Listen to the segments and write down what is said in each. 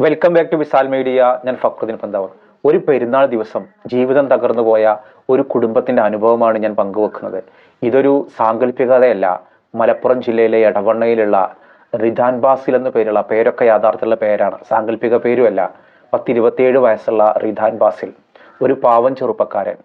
Welcome back to Vishal media ഞാൻ ഫക്രുദ്ദീൻ പന്താവർ. ഒരു പെരുന്നാൾ ദിവസം ജീവിതം തകർന്നു പോയ ഒരു കുടുംബത്തിന്റെ അനുഭവമാണ് ഞാൻ പങ്കുവെക്കുന്നത്. ഇതൊരു സാങ്കല്പികതയല്ല. മലപ്പുറം ജില്ലയിലെ എടവണ്ണയിലുള്ള റിദാൻ ബാസിൽ എന്ന പേരുള്ള പേരൊക്കെ യാഥാർത്ഥ്യമുള്ള പേരാണ്. സാങ്കല്പിക പേരുമല്ല. പത്തിരുപത്തിയേഴ് വയസ്സുള്ള റിദാൻ ബാസിൽ. ഒരു പാവം ചെറുപ്പക്കാരൻ.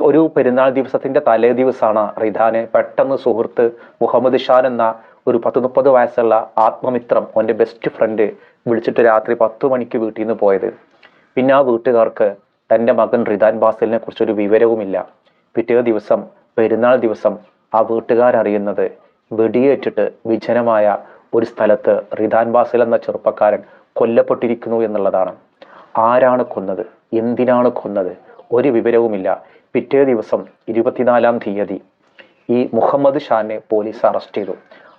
ഒരു പെരുന്നാൾ ദിവസത്തിന്റെ തലേ ദിവസമാണ് റിദാനെ പെട്ടെന്ന് സുഹൃത്ത് മുഹമ്മദ് ഷാൻ എന്ന ഒരു പത്ത് മുപ്പത് വയസ്സുള്ള ആത്മമിത്രം ഓന്റെ ബെസ്റ്റ് ഫ്രണ്ട് വിളിച്ചിട്ട് രാത്രി പത്ത് മണിക്ക് വീട്ടിൽ നിന്ന് പോയത്. പിന്നെ ആ വീട്ടുകാർക്ക് തന്റെ മകൻ റിദാൻ ബാസിലിനെ കുറിച്ചൊരു വിവരവുമില്ല. പിറ്റേ ദിവസം പെരുന്നാൾ ദിവസം ആ വീട്ടുകാരറിയുന്നത് വെടിയേറ്റിട്ട് വിജനമായ ഒരു സ്ഥലത്ത് റിദാൻ ബാസിൽ എന്ന ചെറുപ്പക്കാരൻ കൊല്ലപ്പെട്ടിരിക്കുന്നു എന്നുള്ളതാണ്. ആരാണ് കൊന്നത്? എന്തിനാണ് കൊന്നത്? ഒരു വിവരവുമില്ല. പിറ്റേ ദിവസം ഇരുപത്തിനാലാം തീയതി ഈ മുഹമ്മദ് ഷാനെ പോലീസ് അറസ്റ്റ് ചെയ്തു.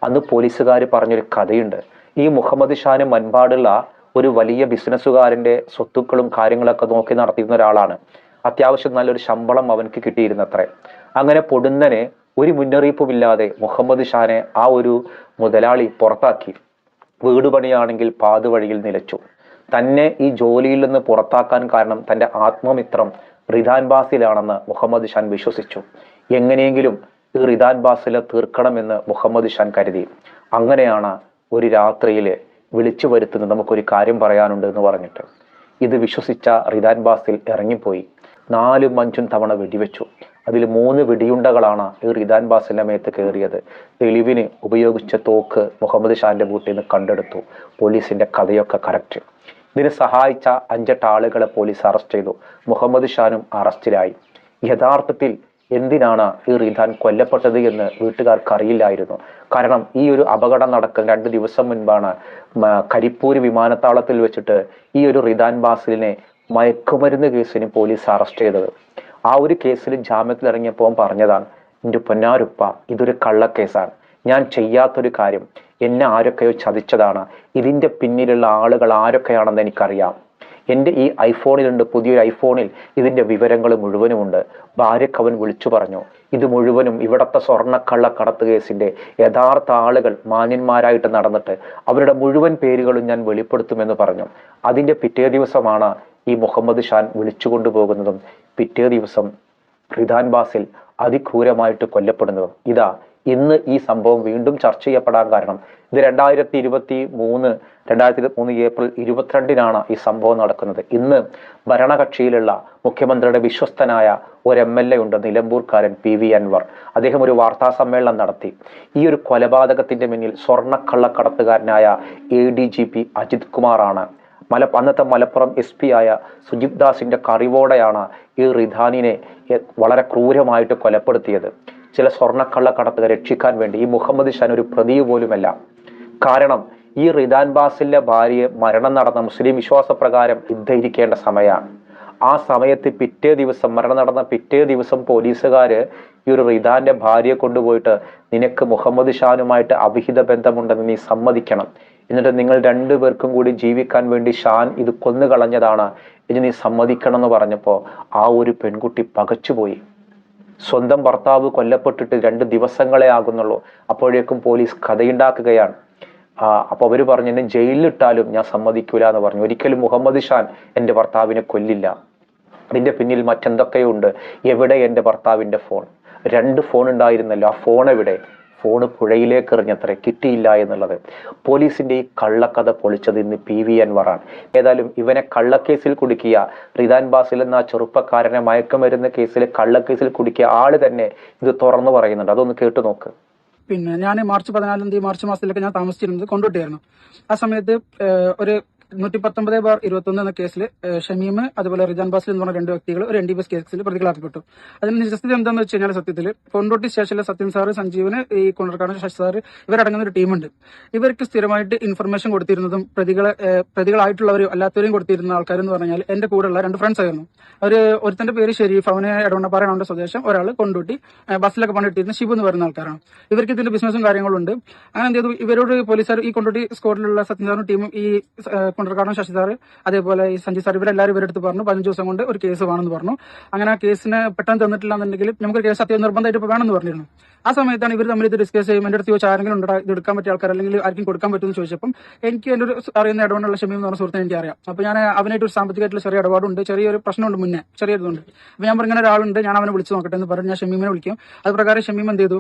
അന്ന് പോലീസുകാർ പറഞ്ഞൊരു കഥയുണ്ട്. ഈ മുഹമ്മദ് ഷാന് മൻപാടുള്ള ഒരു വലിയ ബിസിനസ്സുകാരന്റെ സ്വത്തുക്കളും കാര്യങ്ങളൊക്കെ നോക്കി നടത്തിയിരുന്ന ഒരാളാണ്. അത്യാവശ്യം നല്ലൊരു ശമ്പളം അവനക്ക് കിട്ടിയിരുന്നത്രേ. അങ്ങനെ പൊടുന്നനെ ഒരു മുന്നറിയിപ്പുമില്ലാതെ മുഹമ്മദ് ഷാനെ ആ ഒരു മുതലാളി പുറത്താക്കി. വീട് പണിയാണെങ്കിൽ പാതുവഴിയിൽ നിലച്ചു. തന്നെ ഈ ജോലിയിൽ നിന്ന് പുറത്താക്കാൻ കാരണം തന്റെ ആത്മമിത്രം റിധാൻ ബാസിലാണെന്ന് മുഹമ്മദ് ഷാൻ വിശ്വസിച്ചു. എങ്ങനെയെങ്കിലും ഈ റിദാൻ ബാസിലെ തീർക്കണമെന്ന് മുഹമ്മദ് ഷാൻ കരുതി. അങ്ങനെയാണ് ഒരു രാത്രിയിൽ വിളിച്ചു വരുത്തുന്നത്. നമുക്കൊരു കാര്യം പറയാനുണ്ട് എന്ന് പറഞ്ഞിട്ട്. ഇത് വിശ്വസിച്ച റിദാൻ ബാസിൽ ഇറങ്ങിപ്പോയി. നാലും അഞ്ചും തവണ വെടിവെച്ചു. അതിൽ മൂന്ന് വെടിയുണ്ടകളാണ് ഈ റിദാൻ ബാസിന്റെ മേത്ത് കയറിയത്. തെളിവിന് ഉപയോഗിച്ച തോക്ക് മുഹമ്മദ് ഷാന്റെ വീട്ടിൽ നിന്ന് കണ്ടെടുത്തു. പോലീസിന്റെ കഥയൊക്കെ കറക്റ്റ്. ഇതിന് സഹായിച്ച അഞ്ചെട്ട് ആളുകളെ പോലീസ് അറസ്റ്റ് ചെയ്തു. മുഹമ്മദ് ഷാനും അറസ്റ്റിലായി. യഥാർത്ഥത്തിൽ എന്തിനാണ് ഈ റിദാൻ കൊല്ലപ്പെട്ടത് എന്ന് വീട്ടുകാർക്ക് അറിയില്ലായിരുന്നു കാരണം ഈ ഒരു അപകടം നടക്കുന്ന രണ്ട് ദിവസം മുൻപാണ് കരിപ്പൂർ വിമാനത്താവളത്തിൽ വെച്ചിട്ട് ഈ ഒരു റിദാൻ ബാസിലിനെ മയക്കുമരുന്ന് കേസിന് പോലീസ് അറസ്റ്റ് ചെയ്തത്. ആ ഒരു കേസിൽ ജാമ്യത്തിൽ ഇറങ്ങിയപ്പോൾ പറഞ്ഞതാണ് എന്റെ പൊന്നാരുപ്പ ഇതൊരു കള്ളക്കേസാണ്. ഞാൻ ചെയ്യാത്തൊരു കാര്യം എന്നെ ആരൊക്കെയോ ചതിച്ചതാണ്. ഇതിന്റെ പിന്നിലുള്ള ആളുകൾ ആരൊക്കെയാണെന്ന് എനിക്കറിയാം. എന്റെ ഈ ഐഫോണിലുണ്ട് പുതിയൊരു ഐഫോണിൽ ഇതിന്റെ വിവരങ്ങൾ മുഴുവനുമുണ്ട്. ഭാര്യക്ക് അവൻ വിളിച്ചു പറഞ്ഞു ഇത് മുഴുവനും ഇവിടത്തെ സ്വർണക്കള്ള കടത്ത് കേസിന്റെ യഥാർത്ഥ ആളുകൾ മാന്യന്മാരായിട്ട് നടന്നിട്ട് അവരുടെ മുഴുവൻ പേരുകളും ഞാൻ വെളിപ്പെടുത്തുമെന്ന് പറഞ്ഞു. അതിന്റെ പിറ്റേ ദിവസമാണ് ഈ മുഹമ്മദ് ഷാൻ വിളിച്ചു കൊണ്ടുപോകുന്നതും പിറ്റേ ദിവസം റിദാൻ ബാസിൽ അതിക്രൂരമായിട്ട് കൊല്ലപ്പെടുന്നതും. ഇതാ ഇന്ന് ഈ സംഭവം വീണ്ടും ചർച്ച ചെയ്യപ്പെടാൻ കാരണം. ഇത് രണ്ടായിരത്തി ഇരുപത്തി മൂന്ന് രണ്ടായിരത്തി ഇരുപത്തി മൂന്ന് ഏപ്രിൽ ഇരുപത്തിരണ്ടിനാണ് ഈ സംഭവം നടക്കുന്നത്. ഇന്ന് ഭരണകക്ഷിയിലുള്ള മുഖ്യമന്ത്രിയുടെ വിശ്വസ്തനായ ഒരു എം എൽ എ ഉണ്ട് നിലമ്പൂർക്കാരൻ പി വി അൻവർ. അദ്ദേഹം ഒരു വാർത്താ സമ്മേളനം നടത്തി. ഈ ഒരു കൊലപാതകത്തിന്റെ മുന്നിൽ സ്വർണക്കള്ളക്കടത്തുകാരനായ A D G P Ajith കുമാറാണ്. മല അന്നത്തെ മലപ്പുറം എസ് പി ആയ സുജിത് ദാസിന്റെ കറിവോടെയാണ് ഈ റിധാനിനെ വളരെ ക്രൂരമായിട്ട് കൊലപ്പെടുത്തിയത്. ചില സ്വർണക്കള്ളക്കടത്തുകാരെ രക്ഷിക്കാൻ വേണ്ടി ഈ മുഹമ്മദ് ഷാൻ ഒരു പ്രതി പോലുമല്ല. കാരണം ഈ റിദാൻ ബാസിലെ ഭാര്യയെ മരണം നടന്ന മുസ്ലിം വിശ്വാസപ്രകാരം യുദ്ധയിരിക്കേണ്ട സമയമാണ്. ആ സമയത്ത് പിറ്റേ ദിവസം മരണം നടന്ന പിറ്റേ ദിവസം പോലീസുകാര് ഈ ഒരു റിദാന്റെ ഭാര്യയെ കൊണ്ടുപോയിട്ട് നിനക്ക് മുഹമ്മദ് ഷാനുമായിട്ട് അവിഹിത ബന്ധമുണ്ടെന്ന് നീ സമ്മതിക്കണം. എന്നിട്ട് നിങ്ങൾ രണ്ടു പേർക്കും കൂടി ജീവിക്കാൻ വേണ്ടി ഷാൻ ഇത് കൊന്നു കളഞ്ഞതാണ് ഇനി നീ സമ്മതിക്കണം എന്ന് പറഞ്ഞപ്പോൾ ആ ഒരു പെൺകുട്ടി പകച്ചുപോയി. സ്വന്തം ഭർത്താവ് കൊല്ലപ്പെട്ടിട്ട് രണ്ട് ദിവസങ്ങളെ ആകുന്നുള്ളൂ. അപ്പോഴേക്കും പോലീസ് കഥയുണ്ടാക്കുകയാണ്. അപ്പോൾ അപ്പൊ അവർ പറഞ്ഞു എന്നെ ജയിലിലിട്ടാലും ഞാൻ സമ്മതിക്കൂല എന്ന് പറഞ്ഞു. ഒരിക്കലും മുഹമ്മദ് ഷാൻ എന്റെ ഭർത്താവിനെ കൊല്ലില്ല. അതിന്റെ പിന്നിൽ മറ്റെന്തൊക്കെയോ ഉണ്ട് എവിടെ എന്റെ ഭർത്താവിന്റെ ഫോൺ? രണ്ട് ഫോൺ ഉണ്ടായിരുന്നല്ലോ. ആ ഫോൺ എവിടെ? ഫോണ് പുഴയിലേക്ക് എറിഞ്ഞത്ര കിട്ടിയില്ല എന്നുള്ളത്. പോലീസിന്റെ ഈ കള്ളക്കഥ പൊളിച്ചത് ഇന്ന് പി വി അൻവറാണ്. ഏതായാലും ഇവനെ കള്ളക്കേസിൽ കുടുക്കിയ റിദാൻ ബാസിൽ എന്ന ചെറുപ്പക്കാരനെ മയക്കുമരുന്ന് കേസിൽ കള്ളക്കേസിൽ കുടുക്കിയ ആൾ തന്നെ ഇത് തുറന്നു പറയുന്നുണ്ട്. അതൊന്ന് കേട്ടു നോക്ക്. പിന്നെ ഞാൻ മാർച്ച് പതിനാലാം തീയതി മാർച്ച് മാസത്തിലൊക്കെ ഞാൻ താമസിച്ചിരുന്നത് കൊണ്ടുവിട്ടായിരുന്നു ആ സമയത്ത് ഒരു നൂറ്റി പത്തൊമ്പത് ബാർ ഇരുപത്തൊന്ന് എന്ന കേസിൽ ഷമീം അതുപോലെ റിജാൻ ബാസിൽ എന്ന് പറഞ്ഞ രണ്ട് വ്യക്തികൾ ഒരു എൻ ഡി എസ് കേസിൽ പ്രതികളാക്കപ്പെട്ടു. അതിന് നിജസ്ഥിതി എന്താണെന്ന് വെച്ച് കഴിഞ്ഞാൽ സത്യത്തിൽ കൊണ്ടോട്ടി സ്റ്റേഷനിലെ സത്യൻ സാറ് സഞ്ജീവന് ഈ കൊണ്ടർക്കാട് ശശി സാറ് ഇവരടങ്ങുന്ന ഒരു ടീമുണ്ട്. ഇവർക്ക് സ്ഥിരമായിട്ട് ഇൻഫർമേഷൻ കൊടുത്തിരുന്നതും പ്രതികളെ പ്രതികളായിട്ടുള്ളവരും അല്ലാത്തവരും കൊടുത്തിരുന്ന ആൾക്കാരെന്ന് പറഞ്ഞാൽ എന്റെ കൂടെയുള്ള രണ്ട് ഫ്രണ്ട്സ് ആയിരുന്നു. അവർ ഒരുത്തന്റെ പേര് ഷെരീഫ് അവന് എടവണ്ണപ്പാറയാണ് അവന്റെ സ്വദേശം. ഒരാൾ കൊണ്ടോട്ടി ബസ്സിലൊക്കെ പണിയിട്ടിരുന്ന ഷിബു എന്ന് പറയുന്ന ആൾക്കാരാണ്. ഇവർക്ക് ഇതിന്റെ ബിസിനസ്സും കാര്യങ്ങളും ഉണ്ട്. അങ്ങനെ എന്ത് ചെയ്തു? ഇവരോട് പോലീസുകാർ ഈ കൊണ്ടോട്ടി സ്ക്വാഡിലുള്ള സത്യനാരായണ ടീമും ഈ ഏഹ്, കൊണ്ടർക്കാടൻ ശശി അതേപോലെ ഈ സഞ്ജയ് സാർ ഇവരെല്ലാവരും ഇവരെടുത്ത് പറഞ്ഞു പതിനഞ്ച് ദിവസം കൊണ്ട് ഒരു കേസ് വേണമെന്ന് പറഞ്ഞു. അങ്ങനെ ആ കേസിന് പെട്ടെന്ന് തന്നിട്ടില്ല എന്നുണ്ടെങ്കിൽ നമുക്ക് കേസ് അത്യം നിർബന്ധമായിട്ട് ഇപ്പോൾ വേണമെന്ന് പറഞ്ഞിരുന്നു. ആ സമയത്താണ് ഇവർ തമ്മിൽ ഇത് ഡിസ്കസ് ചെയ്യും. എന്റെ അടുത്ത് ചോദിച്ചാൽ ആരെങ്കിലും ഉണ്ടോ? ഇത് എടുക്കാൻ പറ്റിയ ആൾക്കാർ അല്ലെങ്കിൽ ആർക്കും കൊടുക്കാൻ പറ്റുമെന്ന് ചോദിച്ചപ്പം എനിക്ക് എന്റെ ഒരു അറിയുന്ന ഇടപാടുള്ള ഷമീം എന്ന് പറഞ്ഞ സുഹൃത്തിനെ എനിക്ക് അറിയാം അപ്പോൾ ഞാൻ അവനായിട്ട് ഒരു സാമ്പത്തികമായിട്ടുള്ള ചെറിയ ഇടപാടുണ്ട്. ചെറിയൊരു പ്രശ്നമുണ്ട് മുന്നേ. ചെറിയ ഇതുണ്ട്. അപ്പോൾ ഞാൻ പറഞ്ഞ ഒരാളുണ്ട്. ഞാൻ അവനെ വിളിച്ച് നോക്കട്ടെ എന്ന് പറഞ്ഞ് ഞാൻ ഷമീമിനെ വിളിക്കും. അത് പ്രകാരം ഷമീം എന്ത് ചെയ്തു?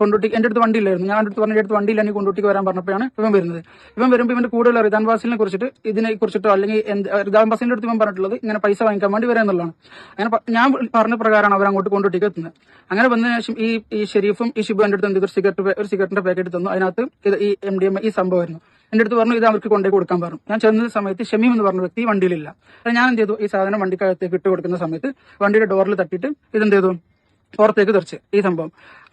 കൊണ്ടോട്ടി എന്റെ അടുത്ത് വണ്ടിയില്ലായിരുന്നു. ഞാൻ അടുത്ത് പറഞ്ഞ അടുത്ത് വണ്ടിയില്ല. എനിക്ക് കൊണ്ടോട്ടിക്ക് വരാൻ പറഞ്ഞപ്പോഴാണ് ഇവൻ വരുന്നത്. ഇവൻ വരുമ്പോൾ ഇവന്റെ കൂടുതൽ റിദാൻ വാസിലിനെ കുറിച്ചിട്ട് ഇതിനെ കുറിച്ചിട്ടോ അല്ലെങ്കിൽ എന്ത് റിദാൻ അടുത്ത് ഞാൻ പറഞ്ഞിട്ടുള്ളത് ഇങ്ങനെ പൈസ വാങ്ങിക്കാൻ വേണ്ടി വരാം എന്നുള്ളതാണ്. അങ്ങനെ ഞാൻ പറഞ്ഞ പ്രകാരമാണ് അവർ അങ്ങോട്ട് കൊണ്ടോട്ടിക്ക് എത്തുന്നത് അങ്ങനെ വന്നതിന് ശേഷം ഈ ഈ ഷെരീഫും ഈ ഷിബു എന്റെ അടുത്ത് എന്ത്? ഒരു സിഗരറ്റ് ഒരു സിഗരറ്റിന്റെ പാക്കറ്റ് തന്നു. അതിനകത്ത് ഇത് ഈ എം ഡി എം ഈ സംഭവമായിരുന്നു. എന്റെ അടുത്ത് പറഞ്ഞു ഇത് അവർക്ക് കൊണ്ടുപോയി കൊടുക്കാൻ പറഞ്ഞു. ഞാൻ ചെന്ന സമയത്ത് ഷമീം എന്ന് പറഞ്ഞ വ്യക്തി വണ്ടിയിലില്ല. ഞാൻ എന്ത് ചെയ്തു? ഈ സാധനം വണ്ടിക്കകത്തേക്ക് ഇട്ട് കൊടുക്കുന്ന സമയത്ത് വണ്ടിയുടെ ഡോറിൽ തട്ടിയിട്ട് ഇതെന്ത് ചെയ്തു? പുറത്തേക്ക് തെറിച്ച് ഈ സംഭവം.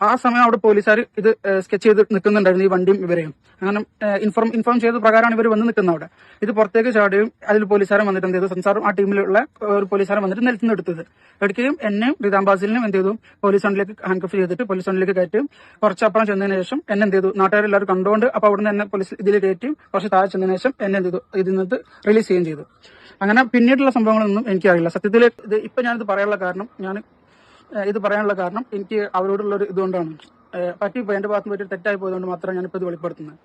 ആ സമയം അവിടെ പോലീസുകാർ ഇത് സ്കെച്ച് ചെയ്ത് നിൽക്കുന്നുണ്ടായിരുന്നു ഈ വണ്ടിയും ഇവരെയും. അങ്ങനെ ഇൻഫോം ഇൻഫോം ചെയ്ത പ്രകാരമാണ് ഇവർ വന്ന് നിൽക്കുന്നത് അവിടെ. ഇത് പുറത്തേക്ക് ചാടുകയും അതിൽ പോലീസുകാരൻ വന്നിട്ട് എന്ത് ചെയ്തു? സംസാരം ആ ടീമിലുള്ള ഒരു പോലീസുകാരൻ വന്നിട്ട് നിലത്ത് നിന്ന് എടുത്തത്. എടുക്കുകയും എന്നെയും റിതാംബാസിലിനും എന്ത് ചെയ്തു? പോലീസ് വണ്ടിയിലേക്ക് ഹാൻഡ് ചെയ്തിട്ട് പോലീസ് വണ്ടിയിലേക്ക് കയറ്റും കുറച്ചപ്പുറം ചെന്നതിന് ശേഷം എന്നെ എന്ത് ചെയ്തു? നാട്ടുകാരെല്ലാവരും കണ്ടുകൊണ്ട് അപ്പോൾ അവിടെ നിന്ന് എന്നെ പോലീസ് ഇതിൽ കയറ്റും കുറച്ച് താഴെ ചെന്നതിന് ശേഷം എന്നെ എന്ത് ചെയ്തു? ഇതിൽ നിന്ന് റിലീസ് ചെയ്യുകയും ചെയ്തു. അങ്ങനെ പിന്നീടുള്ള സംഭവങ്ങളൊന്നും എനിക്കറിയില്ല. സത്യത്തിൽ ഇത് ഇപ്പം ഞാനിത് പറയാനുള്ള കാരണം ഞാൻ ഇത് പറയാനുള്ള കാരണം എനിക്ക് അവരോടുള്ള ഒരു ഇതുകൊണ്ടാണ് പറ്റി പറ്റിപ്പോയി എന്റെ ഭാഗത്ത് പറ്റി തെറ്റായി പോയതുകൊണ്ട് മാത്രമാണ് ഞാനിപ്പോൾ ഇത് വെളിപ്പെടുത്തുന്നത്.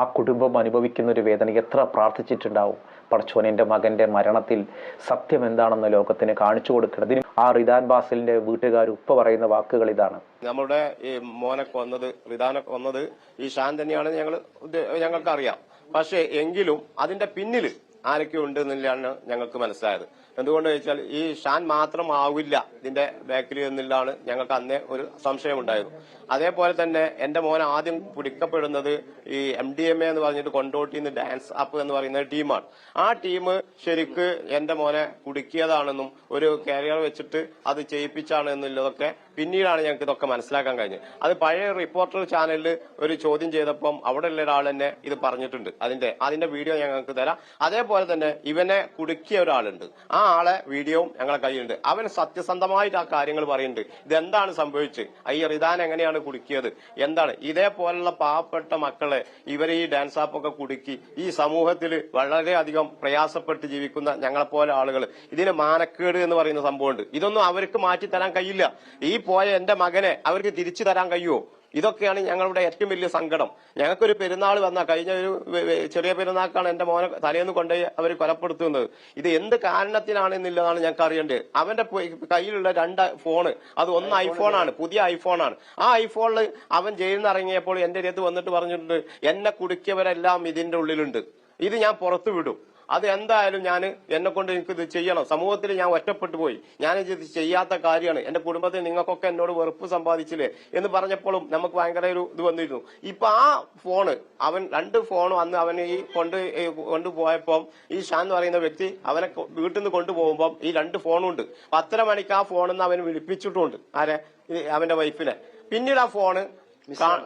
ആ കുടുംബം അനുഭവിക്കുന്ന ഒരു വേദന എത്ര പ്രാർത്ഥിച്ചിട്ടുണ്ടാവും? പടച്ചോൻ മകന്റെ മകന്റെ മരണത്തിൽ സത്യം എന്താണെന്ന് ലോകത്തിന് കാണിച്ചു കൊടുക്കുന്നത് ആ റിദാൻ ബാസിലിന്റെ വീട്ടുകാർ ഉപ്പ പറയുന്ന വാക്കുകൾ ഇതാണ്. നമ്മുടെ ഈ മോനെ കൊന്നത് റിദാനൊക്കെ കൊന്നത് ഈ ശാന്തനെയാണ് തന്നെയാണ് ഞങ്ങൾ ഞങ്ങൾക്ക് അറിയാം പക്ഷേ എങ്കിലും അതിന്റെ പിന്നിൽ ആരൊക്കെ ഉണ്ട് എന്നുള്ളതാണ് ഞങ്ങൾക്ക് മനസ്സിലായത്. എന്തുകൊണ്ട് ചോദിച്ചാൽ ഈ ഷാൻ മാത്രം ആവില്ല ഇതിന്റെ ബാക്കിൽ എന്നുള്ളതാണ് ഞങ്ങൾക്ക് അന്നേ ഒരു സംശയമുണ്ടായിരുന്നു അതേപോലെ തന്നെ എന്റെ മോൻ ആദ്യം പിടിക്കപ്പെടുന്നത് ഈ എം ഡി എം എ എന്ന് പറഞ്ഞിട്ട് കൊണ്ടോട്ടിന്ന് ഡാൻസ് അപ്പ് എന്ന് പറയുന്ന ടീമാണ് ആ ടീം ശരിക്ക് എന്റെ മോനെ കുടുക്കിയതാണെന്നും ഒരു കാരിയർ വെച്ചിട്ട് അത് ചെയ്യിപ്പിച്ചാണ് എന്നുള്ളതൊക്കെ പിന്നീടാണ് ഞങ്ങൾക്ക് ഇതൊക്കെ മനസ്സിലാക്കാൻ കഴിഞ്ഞത്. അത് പഴയ റിപ്പോർട്ടർ ചാനലിൽ ഒരു ചോദ്യം ചെയ്തപ്പം അവിടെ ഉള്ള ഒരാൾ തന്നെ ഇത് പറഞ്ഞിട്ടുണ്ട്. അതിന്റെ അതിന്റെ വീഡിയോ ഞങ്ങൾക്ക് തരാം. അതേപോലെ തന്നെ ഇവനെ കുടുക്കിയ ഒരാളുണ്ട്. ആ ആളെ വീഡിയോയും ഞങ്ങളെ കയ്യിലുണ്ട്. അവൻ സത്യസന്ധമായിട്ട് ആ കാര്യങ്ങൾ പറയുന്നുണ്ട്. ഇതെന്താണ് സംഭവിച്ചത് ഈ റിദാൻ എങ്ങനെയാണ് കുടുക്കിയത്? എന്താണ്? ഇതേപോലുള്ള പാവപ്പെട്ട മക്കളെ ഇവരെ ഈ ഡാൻസ് ആപ്പൊക്കെ കുടുക്കി ഈ സമൂഹത്തിൽ വളരെയധികം പ്രയാസപ്പെട്ട് ജീവിക്കുന്ന ഞങ്ങളെപ്പോലെ ആളുകൾ. ഇതിന് മാനക്കേട് എന്ന് പറയുന്ന സംഭവമുണ്ട്. ഇതൊന്നും അവർക്ക് മാറ്റി തരാൻ കഴിയില്ല. ഈ പോയ എന്റെ മകനെ അവർക്ക് തിരിച്ചു തരാൻ കഴിയുമോ? ഇതൊക്കെയാണ് ഞങ്ങളുടെ ഏറ്റവും വലിയ സങ്കടം. ഞങ്ങൾക്കൊരു പെരുന്നാൾ വന്ന കഴിഞ്ഞ ഒരു ചെറിയ പെരുന്നാൾക്കാണ് എന്റെ മോനെ തലേന്ന് കൊണ്ടുപോയി അവർ കൊലപ്പെടുത്തുന്നത്. ഇത് എന്ത് കാരണത്തിനാണ് എന്നുള്ളതാണ് ഞങ്ങൾക്ക് അറിയേണ്ടത്. അവന്റെ കയ്യിലുള്ള രണ്ട് ഫോണ്. അത് ഒന്ന് ഐഫോണാണ് പുതിയ ഐഫോണാണ്. ആ ഐഫോണിൽ അവൻ ജയിലിൽ നിന്ന് ഇറങ്ങിയപ്പോൾ എന്റെ അടുത്ത് വന്നിട്ട് പറഞ്ഞിട്ടുണ്ട് എന്നെ കുടുക്കിയവരെല്ലാം ഇതിന്റെ ഉള്ളിലുണ്ട്. ഇത് ഞാൻ പുറത്തു വിടും അത് എന്തായാലും ഞാൻ എന്നെ കൊണ്ട് എനിക്ക് ഇത് ചെയ്യണം. സമൂഹത്തിൽ ഞാൻ ഒറ്റപ്പെട്ടു പോയി. ഞാൻ ഇത് ചെയ്യാത്ത കാര്യമാണ്. എന്റെ കുടുംബത്തിൽ നിങ്ങൾക്കൊക്കെ എന്നോട് വെറുപ്പ് സമ്പാദിച്ചില്ലേ എന്ന് പറഞ്ഞപ്പോഴും നമുക്ക് ഭയങ്കര ഒരു ഇത് വന്നിരുന്നു. ഇപ്പൊ ആ ഫോണ് അവൻ രണ്ട് ഫോണും അന്ന് അവന് ഈ കൊണ്ട് കൊണ്ടുപോയപ്പം ഈ ഷാൻ എന്ന് പറയുന്ന വ്യക്തി അവനെ വീട്ടിൽ നിന്ന് കൊണ്ടുപോകുമ്പോൾ ഈ രണ്ട് ഫോണും ഉണ്ട് പത്തര മണിക്ക് ആ ഫോണിൽ നിന്ന് അവൻ വിളിപ്പിച്ചിട്ടുമുണ്ട് ആരെ അവന്റെ വൈഫിനെ. പിന്നീട് ആ ഫോണ്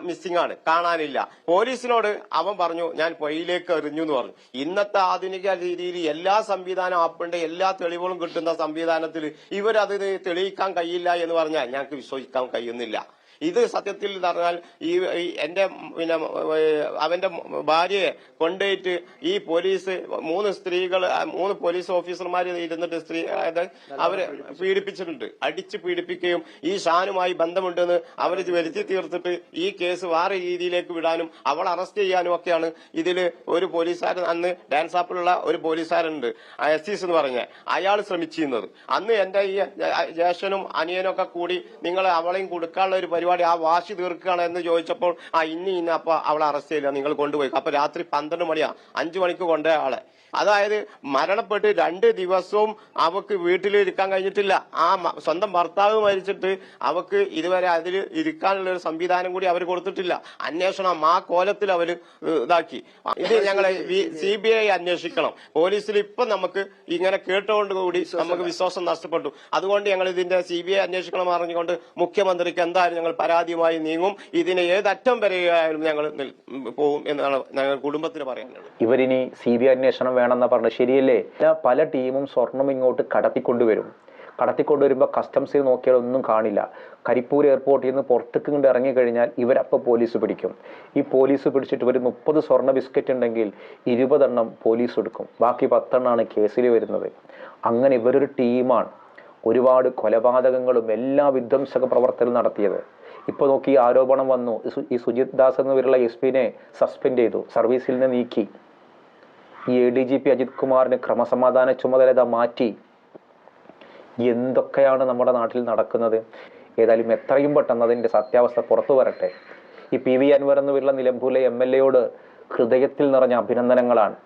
മിസ്സിംഗ് ആണ്. കാണാനില്ല. പോലീസിനോട് അവൻ പറഞ്ഞു ഞാൻ പൊയിലേക്ക് എറിഞ്ഞു എന്ന് പറഞ്ഞു. ഇന്നത്തെ ആധുനിക രീതിയിൽ എല്ലാ സംവിധാനം ആപ്പിന്റെ എല്ലാ തെളിവുകളും കിട്ടുന്ന സംവിധാനത്തിൽ ഇവരത് തെളിയിക്കാൻ കഴിയില്ല എന്ന് പറഞ്ഞാൽ ഞങ്ങൾക്ക് വിശ്വസിക്കാൻ കഴിയുന്നില്ല. ഇത് സത്യത്തിൽ പറഞ്ഞാൽ ഈ എന്റെ പിന്നെ അവന്റെ ഭാര്യയെ കൊണ്ടുപോയിട്ട് ഈ പോലീസ് മൂന്ന് സ്ത്രീകൾ മൂന്ന് പോലീസ് ഓഫീസർമാർ ഇരുന്നിട്ട് സ്ത്രീ അതായത് അവർ പീഡിപ്പിച്ചിട്ടുണ്ട്. അടിച്ച് പീഡിപ്പിക്കുകയും ഈ ഷാനുമായി ബന്ധമുണ്ടെന്ന് അവർ വരുത്തി തീർത്തിട്ട് ഈ കേസ് വേറെ രീതിയിലേക്ക് വിടാനും അവൾ അറസ്റ്റ് ചെയ്യാനും ഒക്കെയാണ് ഇതിൽ ഒരു പോലീസുകാരൻ അന്ന് ഡാൻസ് ആപ്പിലുള്ള ഒരു പോലീസുകാരുണ്ട് എസ് എന്ന് പറഞ്ഞ. അയാൾ ശ്രമിച്ചിരുന്നത്. അന്ന് എന്റെ ഈ അനിയനും ഒക്കെ കൂടി നിങ്ങൾ അവളെയും കൊടുക്കാനുള്ള ഒരു പരിപാടി ആ വാശി തീർക്കുകയാണ് എന്ന് ചോദിച്ചപ്പോൾ ആ ഇനി ഇന്ന അപ്പൊ അവളെ അറസ്റ്റ് ചെയ്യില്ല നിങ്ങൾ കൊണ്ടുപോയി അപ്പൊ രാത്രി പന്ത്രണ്ട് മണിയാ അഞ്ചു മണിക്ക് കൊണ്ടുപോയ ആളെ. അതായത് മരണപ്പെട്ട് രണ്ട് ദിവസവും അവക്ക് വീട്ടിൽ ഇരിക്കാൻ കഴിഞ്ഞിട്ടില്ല. ആ സ്വന്തം ഭർത്താവ് മരിച്ചിട്ട് അവക്ക് ഇതുവരെ അതിൽ ഇരിക്കാനുള്ള ഒരു സംവിധാനം കൂടി അവർ കൊടുത്തിട്ടില്ല. അന്വേഷണം ആ കോലത്തിൽ അവർ ഇതാക്കി. ഇത് ഞങ്ങളെ സി ബി ഐ അന്വേഷിക്കണം. പോലീസിൽ ഇപ്പൊ നമുക്ക് ഇങ്ങനെ കേട്ടുകൊണ്ട് കൂടി നമുക്ക് വിശ്വാസം നഷ്ടപ്പെട്ടു. അതുകൊണ്ട് ഞങ്ങൾ ഇതിന്റെ സി ബി ഐ അന്വേഷിക്കണം അറിഞ്ഞുകൊണ്ട് മുഖ്യമന്ത്രിക്ക് എന്തായാലും ഞങ്ങൾ പരാതിയുമായി നീങ്ങും. ഇതിന് ഏതറ്റം വരെയായാലും ഞങ്ങൾ പോവും എന്നാണ് ഞങ്ങൾ കുടുംബത്തിന് പറയാനുള്ളത്. ഇവരിനി സി ബി അന്വേഷണം വേണമെന്ന് പറഞ്ഞത്. ശരിയല്ലേ? പല ടീമും സ്വർണം ഇങ്ങോട്ട് കടത്തിക്കൊണ്ടുവരും. കടത്തിക്കൊണ്ടുവരുമ്പോൾ കസ്റ്റംസിൽ നോക്കിയാൽ ഒന്നും കാണില്ല. കരിപ്പൂർ എയർപോർട്ടിൽ നിന്ന് പുറത്തേക്ക് കൊണ്ട് ഇറങ്ങിക്കഴിഞ്ഞാൽ ഇവരപ്പോൾ പോലീസ് പിടിക്കും. ഈ പോലീസ് പിടിച്ചിട്ട് ഒരു മുപ്പത് സ്വർണ ബിസ്ക്കറ്റ് ഉണ്ടെങ്കിൽ ഇരുപതെണ്ണം പോലീസ് എടുക്കും. ബാക്കി പത്തെണ്ണമാണ് കേസിൽ വരുന്നത്. അങ്ങനെ ഇവരൊരു ടീമാണ് ഒരുപാട് കൊലപാതകങ്ങളും എല്ലാ വിധ്വംസക പ്രവർത്തനവും നടത്തിയത്. ഇപ്പോൾ നോക്കി ആരോപണം വന്നു. ഈ സുജിത് ദാസ് എന്ന് പേരുള്ള എസ് പിനെ സസ്പെൻഡ് ചെയ്തു. സർവീസിൽ നിന്ന് നീക്കി. ഈ A D G P Ajith കുമാറിന് ക്രമസമാധാന ചുമതല മാറ്റി. എന്തൊക്കെയാണ് നമ്മുടെ നാട്ടിൽ നടക്കുന്നത്? ഏതായാലും എത്രയും പെട്ടെന്ന് അതിന്റെ സത്യാവസ്ഥ പുറത്തു വരട്ടെ. ഈ പി വി അൻവർ എന്ന് പേരുള്ള നിലമ്പൂരിലെ എം എൽ എയോട് ഹൃദയത്തിൽ നിറഞ്ഞ അഭിനന്ദനങ്ങളാണ്.